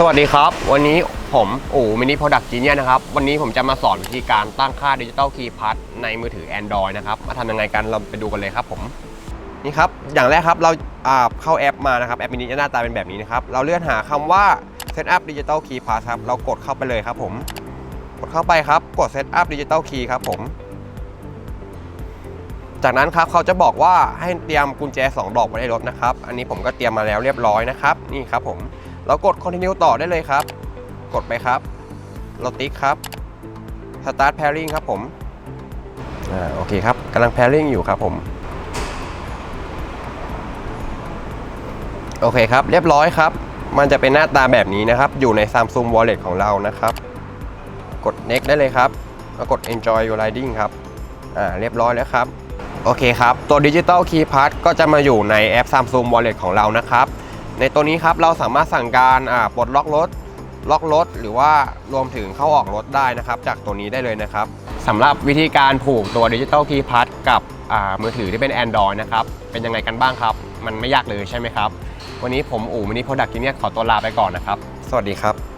สวัสดีครับ วันนี้ผมอู๋มินิโปรดักต์จีเนียนะครับ วันนี้ผมจะมาสอนวิธีการตั้งค่าดิจิตอลคีย์พัดในมือถือ Android นะครับ มาทำยังไงกันเราไปดูกันเลยครับผมนี่ครับ อย่างแรกครับเราาเข้าแอปมานะครับแอปมินิจะหน้าตาเป็นแบบนี้นะครับ เราเลื่อนหาคำว่า Set up Digital Key Pass ครับ เรากดเข้าไปเลยครับผม กดเข้าไปครับ กด Set up Digital Key ครับผม จากนั้นครับเขาจะบอกว่าให้เตรียมกุญแจ 2 ดอกไว้ในรถนะครับ อันนี้ผมก็เตรียมมาแล้วเรียบร้อยนะครับ นี่ครับผม เรากด continue ต่อได้เลยครับ กดไปครับ เราติ๊กครับ start pairing ครับผมอ่าโอเคครับกำลัง pairing อยู่ครับผม โอเคครับ เรียบร้อยครับ มันจะเป็นหน้าตาแบบนี้นะครับ อยู่ใน Samsung Wallet ของเรานะครับ กด next ได้เลยครับแล้วกด enjoy your riding ครับ อ่า เรียบร้อยแล้วครับ โอเคครับ ตัว Digital Key Pass ก็จะมาอยู่ในแอป Samsung Wallet ของเรานะครับ ในตัวนี้ครับเราสามารถสั่งการปลดล็อกรถ ล็อกรถ หรือว่ารวมถึงเข้าออกรถได้นะครับ จากตัวนี้ได้เลยนะครับสำหรับวิธีการผูกตัวดิจิ t a l Key Pass กับมือถือที่เป็น Android นะครับ เป็นยังไงกันบ้างครับ มันไม่ยากเลยใช่ไหมครับ วันนี้ผมอู๋มินิโปรดักต์กินเนี่ยขอตัวลาไปก่อนนะครับ สวัสดีครับ